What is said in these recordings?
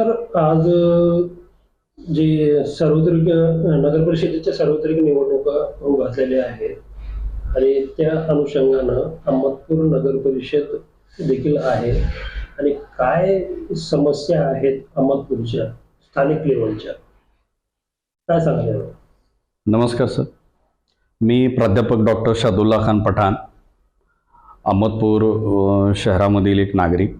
तर आज जे सार्वत्रिक नगर परिषदेच्या सार्वत्रिक निवडणुका होऊ घातलेल्या आहेत आणि त्या अनुषंगानं अहमदपूर नगर परिषद देखील आहे. आणि काय समस्या आहेत अहमदपूरच्या स्थानिक लेवलच्या? काय सांगायला नमस्कार सर. मी प्राध्यापक डॉक्टर शादुल्ला खान पठाण अहमदपूर शहरामधील एक नागरिक.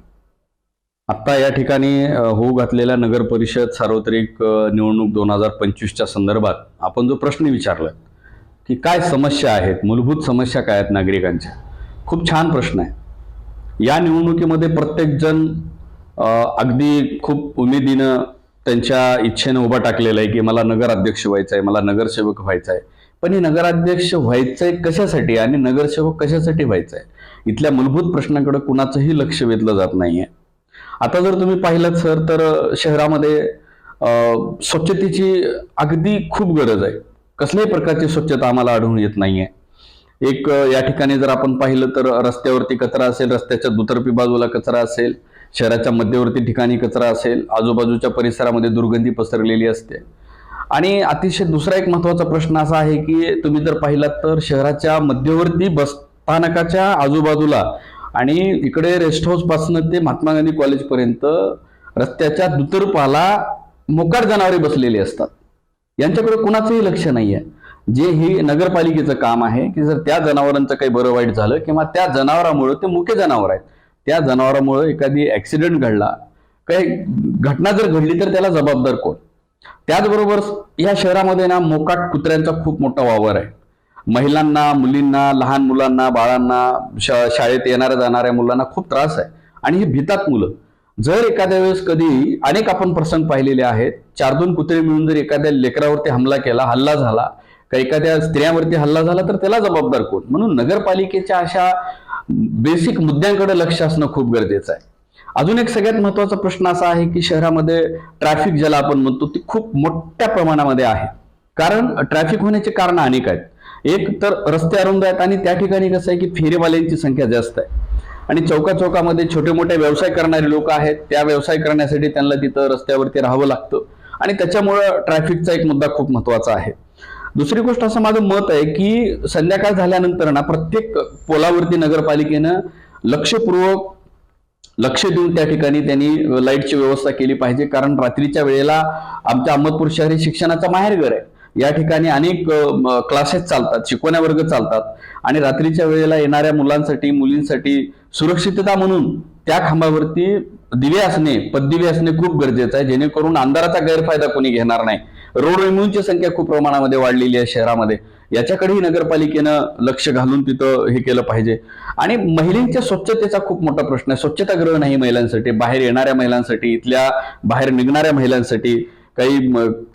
आत्ता या ठिकाणी होऊ घातलेल्या नगर परिषद सार्वत्रिक निवडणूक दोन हजार पंचवीसच्या संदर्भात आपण जो प्रश्न विचारला की काय समस्या आहेत मूलभूत समस्या काय आहेत नागरिकांच्या? खूप छान प्रश्न आहे. या निवडणुकीमध्ये प्रत्येकजण अगदी खूप उमेदीनं त्यांच्या इच्छेनं उभा टाकलेला आहे की मला नगराध्यक्ष व्हायचं आहे मला नगरसेवक व्हायचं आहे. पण हे नगराध्यक्ष व्हायचंय कशासाठी? आणि नगरसेवक कशासाठी व्हायचं आहे? इथल्या मूलभूत प्रश्नाकडे कुणाचंही लक्ष वेधलं जात नाहीये. आता जर तुम्ही पाहिलं सर तर शहरामध्ये स्वच्छतेची अगदी खूप गरज आहे. कसल्याही प्रकारची स्वच्छता आम्हाला आढळून येत नाहीये. एक या ठिकाणी जर आपण पाहिलं तर रस्त्यावरती कचरा असेल रस्त्याच्या दुतर्फी बाजूला कचरा असेल शहराच्या मध्यवर्ती ठिकाणी कचरा असेल आजूबाजूच्या परिसरामध्ये दुर्गंधी पसरलेली असते. आणि अतिशय दुसरा एक महत्त्वाचा प्रश्न असा आहे की तुम्ही जर पाहिलात तर शहराच्या मध्यवर्ती बस स्थानकाच्या आजूबाजूला आणि इकडे रेस्ट हाऊसपासून ते महात्मा गांधी कॉलेज पर्यंत रस्त्याच्या दुतर्पाला मोकार जनावरे बसलेली असतात. यांच्याकडे कुणाचंही लक्ष नाहीये. जे हे नगरपालिकेचं काम आहे की जर त्या जनावरांचं काही बरं वाईट झालं किंवा त्या जनावरामुळे ते मुके जनावर आहेत. त्या जनावरामुळे एखादी ऍक्सिडेंट घडला काही घटना जर घडली तर त्याला जबाबदार कोण? त्याचबरोबर या शहरामध्ये ना मोकाट कुत्र्यांचा खूप मोठा वावर आहे. महिलांना मुलींना लहान मुलांना बाळांना शा शाळेत येणाऱ्या जाणाऱ्या मुलांना खूप त्रास आहे. आणि हे भितात मुलं. जर एखाद्या वेळेस कधी अनेक आपण प्रसंग पाहिलेले आहेत चार दोन कुत्रे मिळून जर एखाद्या लेकरावरती हमला केला हल्ला झाला का एखाद्या स्त्रियांवरती हल्ला झाला तर त्याला जबाबदार कोण? म्हणून नगरपालिकेच्या अशा बेसिक मुद्द्यांकडे लक्ष असणं खूप गरजेचं आहे. अजून एक सगळ्यात महत्त्वाचा प्रश्न असा आहे की शहरामध्ये ट्रॅफिक ज्याला आपण म्हणतो ती खूप मोठ्या प्रमाणामध्ये आहे. कारण ट्रॅफिक होण्याचे कारण अनेक आहेत. एक तर रस्ते अरुंद आहेत आणि त्या ठिकाणी कसं आहे की फेरीवाल्यांची संख्या जास्त आहे. आणि चौका चौकामध्ये छोटे मोठे व्यवसाय करणारे लोक आहेत त्या व्यवसाय करण्यासाठी त्यांना तिथं रस्त्यावरती राहावं लागतं. आणि त्याच्यामुळं ट्रॅफिकचा एक मुद्दा खूप महत्त्वाचा आहे. दुसरी गोष्ट असं माझं मत आहे की संध्याकाळ झाल्यानंतर ना प्रत्येक पोलावरती नगरपालिकेनं लक्षपूर्वक लक्ष देऊन त्या ठिकाणी त्यांनी लाईटची व्यवस्था केली पाहिजे. कारण रात्रीच्या वेळेला आमच्या अहमदपूर शहर हे शिक्षणाचा माहेरघर आहे. या ठिकाणी अनेक क्लासेस चालतात शिकवण्या वर्ग चालतात. आणि रात्रीच्या वेळेला येणाऱ्या मुलांसाठी मुलींसाठी सुरक्षितता म्हणून त्या खांबावरती दिवे असणे पद्दिवे असणे खूप गरजेचं आहे. जेणेकरून अंधाराचा गैरफायदा कोणी घेणार नाही. रोड रेम्यूची संख्या खूप प्रमाणामध्ये वाढलेली आहे शहरामध्ये. याच्याकडेही नगरपालिकेनं लक्ष घालून तिथं हे केलं पाहिजे. आणि महिलांच्या स्वच्छतेचा खूप मोठा प्रश्न आहे. स्वच्छतागृह नाही महिलांसाठी. बाहेर येणाऱ्या महिलांसाठी इथल्या बाहेर निघणाऱ्या महिलांसाठी काही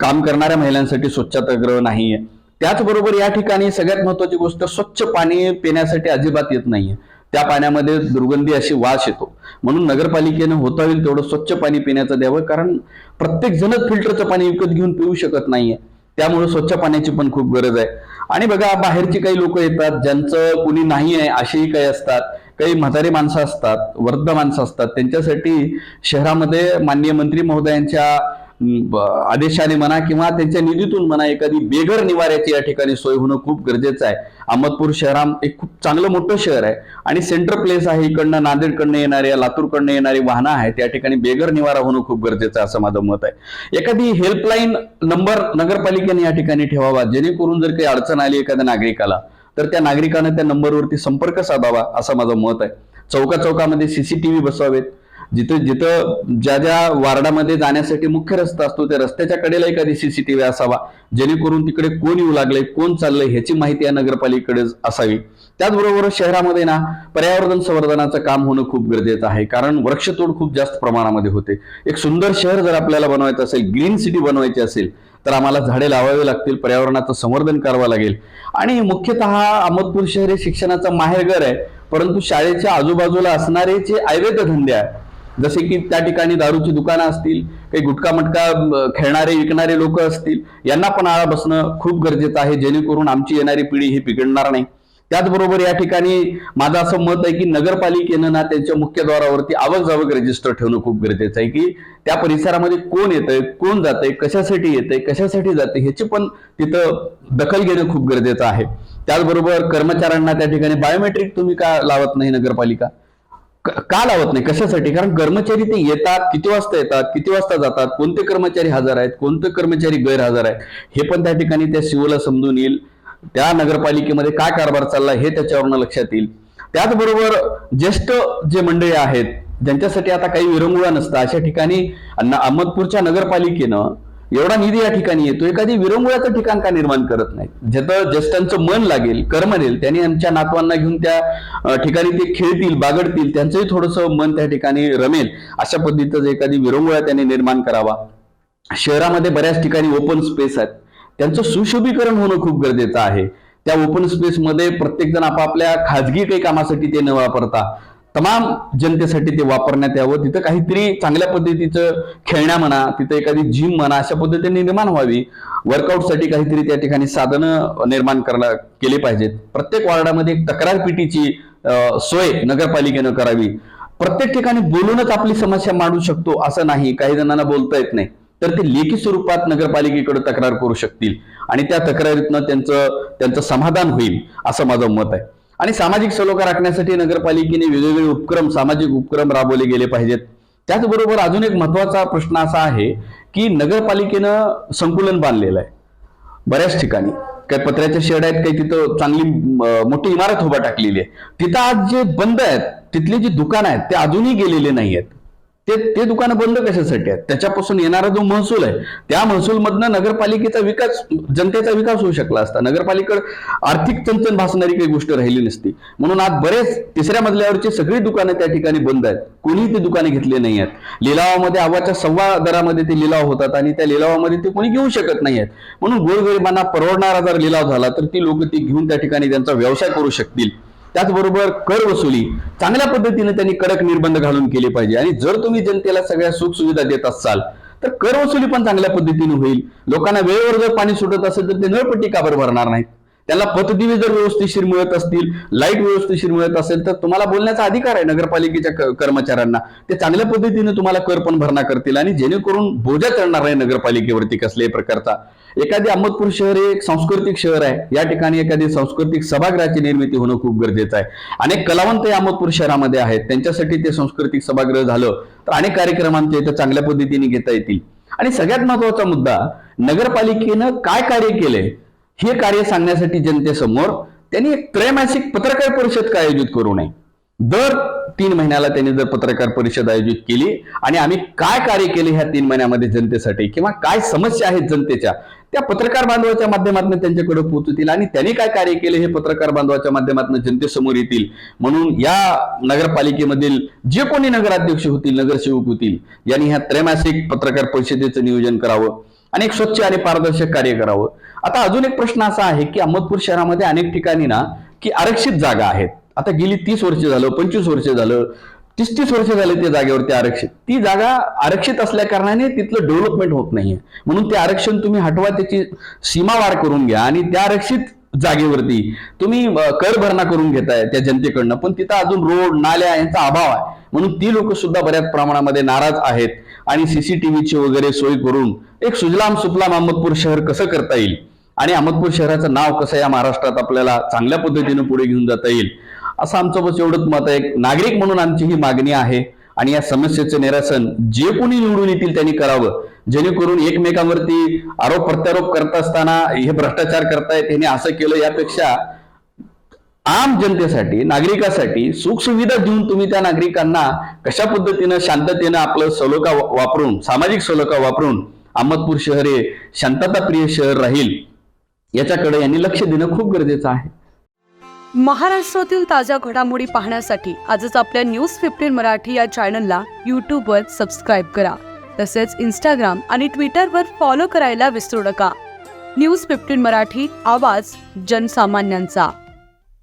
काम करणाऱ्या महिलांसाठी स्वच्छतागृह नाहीये. त्याचबरोबर या ठिकाणी सगळ्यात महत्वाची गोष्ट स्वच्छ पाणी पिण्यासाठी अजिबात येत नाहीये. त्या पाण्यामध्ये दुर्गंधी अशी वास येतो. म्हणून नगरपालिकेनं होता होईल तेवढं स्वच्छ पाणी पिण्याचं द्यावं कारण प्रत्येक जणच फिल्टरचं पाणी विकत घेऊन पिऊ शकत नाहीये. त्यामुळे स्वच्छ पाण्याची पण खूप गरज आहे. आणि बघा बाहेरची काही लोक येतात ज्यांचं कुणी नाही आहे असेही काही असतात काही म्हातारी माणसं असतात वृद्ध माणसं असतात त्यांच्यासाठी शहरामध्ये माननीय मंत्री महोदयांच्या आदेशाने म्हणा किंवा त्यांच्या निधीतून म्हणा एखादी बेघर निवाऱ्याची या ठिकाणी सोय होणं खूप गरजेचं आहे. अहमदपूर शहरा एक खूप चांगलं मोठं शहर आहे. आणि सेंटर प्लेस आहे इकडनं नांदेडकडनं येणाऱ्या लातूरकडनं येणारी वाहनं आहेत त्या ठिकाणी बेघर निवारा होणं खूप गरजेचं आहे असं माझं मत आहे. एखादी हेल्पलाईन नंबर नगरपालिकेने या ठिकाणी ठेवावा. जेणेकरून जर काही अडचण आली एखाद्या नागरिकाला तर त्या नागरिकानं त्या नंबरवरती संपर्क साधावा असं माझं मत आहे. चौका चौकामध्ये सीसीटीव्ही बसवावेत. जिथं जिथं ज्या ज्या वार्डामध्ये जाण्यासाठी मुख्य रस्ता असतो त्या रस्त्याच्या कडेला एखादी सीसीटीव्ही असावा? जेणेकरून तिकडे कोण येऊ लागलंय कोण चाललंय ह्याची माहिती या नगरपालिकेकडे असावी. त्याचबरोबर शहरामध्ये ना पर्यावरण संवर्धनाचं काम होणं खूप गरजेचं आहे. कारण वृक्षतोड खूप जास्त प्रमाणामध्ये होते. एक सुंदर शहर जर आपल्याला बनवायचं असेल ग्रीन सिटी बनवायची असेल तर आम्हाला झाडे लावावी लागतील पर्यावरणाचं संवर्धन करावं लागेल. आणि मुख्यतः अहमदपूर शहर हे शिक्षणाचं माहेरघर आहे. परंतु शाळेच्या आजूबाजूला असणारे जे अवैध धंदे आहे जसे की त्या ठिकाणी दारूची दुकानं असतील काही गुटखा मटका खेळणारे विकणारे लोक असतील यांना पण आळा बसणं खूप गरजेचं आहे. जेणेकरून आमची येणारी पिढी ही बिघडणार नाही. त्याचबरोबर या ठिकाणी माझं असं मत आहे की नगरपालिकेनं ना त्यांच्या मुख्यद्वारावरती आवक जावक रजिस्टर ठेवणं खूप गरजेचं आहे की त्या परिसरामध्ये कोण येतंय कोण जातंय कशासाठी येतंय कशासाठी जाते ह्याची पण तिथं दखल घेणं खूप गरजेचं आहे. त्याचबरोबर कर्मचाऱ्यांना त्या ठिकाणी बायोमेट्रिक तुम्ही का लावत नाही नगरपालिका? का लावत नाही. कशासाठी? कारण कर्मचारी ते येतात किती वाजता येतात किती वाजता जातात कोणते कर्मचारी हजर आहेत कोणते कर्मचारी गैरहजर आहेत हे पण त्या ठिकाणी त्या सीओला समजून येईल. त्या नगरपालिकेमध्ये काय कारभार चालला हे त्याच्यावरनं लक्षात येईल. त्याचबरोबर ज्येष्ठ जे मंडळी आहेत ज्यांच्यासाठी आता काही विरंगुळा नसतं अशा ठिकाणी अहमदपूरच्या नगरपालिकेनं एवढा निधी या ठिकाणी येतो एखादी विरंगुळाचं ठिकाण का निर्माण करत नाही ज्याचं ज्येष्ठांचं मन लागेल करमरेल त्यांनी आमच्या नातवांना घेऊन त्या ठिकाणी ते खेळतील बागडतील त्यांचंही थोडंसं मन त्या ठिकाणी रमेल. अशा पद्धतीचं एखादी विरंगुळा त्यांनी निर्माण करावा. शहरामध्ये बऱ्याच ठिकाणी ओपन स्पेस आहेत. त्यांचं सुशोभीकरण होणं खूप गरजेचं आहे. त्या ओपन स्पेसमध्ये प्रत्येक जण आपापल्या खाजगी काही कामासाठी ते न वापरता तमाम जनतेसाठी ते वापरण्यात यावं. तिथं काहीतरी चांगल्या पद्धतीचं खेळण्या म्हणा तिथं एखादी जिम म्हणा अशा पद्धतीने निर्माण व्हावी. वर्कआउटसाठी काहीतरी त्या ठिकाणी साधनं निर्माण करायला केली पाहिजेत. प्रत्येक वार्डामध्ये एक तक्रार पेटीची सोय नगरपालिकेनं करावी. प्रत्येक ठिकाणी बोलूनच आपली समस्या मांडू शकतो असं नाही. काही जणांना बोलता येत नाही. तर ते लेखी स्वरूपात नगरपालिकेकडे तक्रार करू शकतील. आणि त्या तक्रारीतनं त्यांचं त्यांचं समाधान होईल असं माझं मत आहे. आणि सामाजिक सलोखा राखण्यासाठी नगरपालिकेने वेगवेगळे उपक्रम सामाजिक उपक्रम राबवले गेले पाहिजेत. त्याचबरोबर अजून एक महत्त्वाचा प्रश्न असा आहे की नगरपालिकेनं संकुलन बांधलेलं आहे. बऱ्याच ठिकाणी. काही पत्र्याचे शेड आहेत काही तिथं चांगली मोठी इमारत उभा टाकलेली आहे. तिथं आज जे बंद आहेत तिथली जी दुकानं आहेत ते अजूनही गेलेले नाही आहेत ते ते दुकानं बंद कशासाठी आहेत? त्याच्यापासून येणारा जो महसूल आहे त्या महसूलमधनं नगरपालिकेचा विकास जनतेचा विकास होऊ शकला असता. नगरपालिकेकडे आर्थिक चणचण भासणारी काही गोष्ट राहिली नसती. म्हणून आज बरेच तिसऱ्या मजल्यावरची सगळी दुकानं त्या ठिकाणी बंद आहेत. कोणीही ती दुकाने घेतले नाही आहेत. लिलावामध्ये आवाच्या सव्वा दरामध्ये ते लिलाव होतात आणि त्या लिलावामध्ये ते कोणी घेऊ शकत नाही आहेत. म्हणून गोरगरिबांना परवडणारा जर लिलाव झाला तर ती लोक ती घेऊन त्या ठिकाणी त्यांचा व्यवसाय करू शकतील. त्याचबरोबर कर वसुली. चांगल्या पद्धतीने त्यांनी कडक निर्बंध घालून केले पाहिजे. आणि जर तुम्ही जनतेला सगळ्या सुखसुविधा देत असाल तर कर वसुली पण चांगल्या पद्धतीने होईल. लोकांना वेळेवर जर पाणी सुटत असेल तर ते नळपट्टी काबर भरणार नाहीत? त्याला पतदिवे जर व्यवस्थितशीर मिळत असतील लाइट व्यवस्थितशीर मिळत असेल तर तुम्हाला बोलण्याचा अधिकार आहे नगरपालिकेच्या कर्मचाऱ्यांना. ते चांगल्या पद्धतीने तुम्हाला कर पण भरणा करतील आणि जेणेकरून बोजा चढणार नाही नगरपालिकेवरती कसल्याही प्रकारचा. एखादी अहमदपूर शहर हे एक सांस्कृतिक शहर आहे. या ठिकाणी एखादी सांस्कृतिक सभागृहाची निर्मिती होणं खूप गरजेचं आहे. अनेक कलावंत हे अहमदपूर शहरामध्ये आहेत. त्यांच्यासाठी ते सांस्कृतिक सभागृह झालं तर अनेक कार्यक्रम आमच्या इथं चांगल्या पद्धतीने घेता येतील. आणि सगळ्यात महत्त्वाचा मुद्दा नगरपालिकेनं काय कार्य केलंय? हे कार्य सांगण्यासाठी जनतेसमोर त्यांनी एक त्रैमासिक पत्रकार परिषद का आयोजित करू नये? दर तीन महिन्याला त्यांनी जर पत्रकार परिषद आयोजित केली आणि आम्ही काय कार्य केले ह्या तीन महिन्यामध्ये जनतेसाठी किंवा काय समस्या आहेत जनतेच्या त्या पत्रकार बांधवाच्या माध्यमातून त्यांच्याकडे पोहोचतील आणि त्यांनी काय कार्य केले हे पत्रकार बांधवाच्या माध्यमातून जनतेसमोर येतील? म्हणून या नगरपालिकेमधील जे कोणी नगराध्यक्ष होतील नगरसेवक होतील यांनी ह्या त्रैमासिक पत्रकार परिषदेचं नियोजन करावं. आणि एक स्वच्छ आणि पारदर्शक कार्य करावं. आता अजून एक प्रश्न असा आहे की अहमदपूर शहरामध्ये अनेक ठिकाणी ना की आरक्षित जागा आहेत. आता गेली तीस वर्ष झालं पंचवीस वर्ष झालं तीस तीस वर्ष झाले त्या जागेवरती आरक्षित. ती जागा आरक्षित असल्या कारणाने तिथलं डेव्हलपमेंट होत नाहीये. म्हणून ते आरक्षण तुम्ही हटवा त्याची सीमा वाढ करून घ्या आणि त्या आरक्षित जागेवरती तुम्ही कर भरणा करून घेताय त्या जनतेकडनं. पण तिथं अजून रोड नाल्या यांचा अभाव आहे. म्हणून ती लोक सुद्धा बऱ्याच प्रमाणामध्ये नाराज आहेत. आणि सीसीटीव्हीची वगैरे सोय करून एक सुजलाम सुफलाम अहमदपूर शहर कसं करता येईल? आणि अहमदपूर शहराचं नाव कसं या महाराष्ट्रात आपल्याला चांगल्या पद्धतीने पुढे घेऊन जाता येईल? असं आमचं बस एवढंच मत आहे. नागरिक म्हणून आमची ही मागणी आहे. आणि या समस्येचं निरासन जे कोणी निवडून येतील त्यांनी करावं. जेणेकरून एकमेकांवरती आरोप प्रत्यारोप करत असताना हे भ्रष्टाचार करतायत ह्याने असं केलं यापेक्षा आम जनतेसाठी नागरिकासाठी सुखसुविधा देऊन तुम्ही त्या नागरिकांना कशा पद्धतीनं शांततेनं आपलं सलोखा वापरून सामाजिक सलोखा वापरून अहमदपूर शहर हे शांतताप्रिय शहर राहील याच्याकडे यांनी लक्ष देणं खूप गरजेचं आहे. महाराष्ट्रातील ताज्या घडामोडी पाहण्यासाठी आजच आपल्या न्यूज फिफ्टीन मराठी या चॅनलला यूट्यूबवर सबस्क्राईब करा. तसेच इंस्टाग्राम आणि ट्विटरवर फॉलो करायला विसरू नका. न्यूज फिफ्टीन मराठी आवाज जनसामान्यांचा.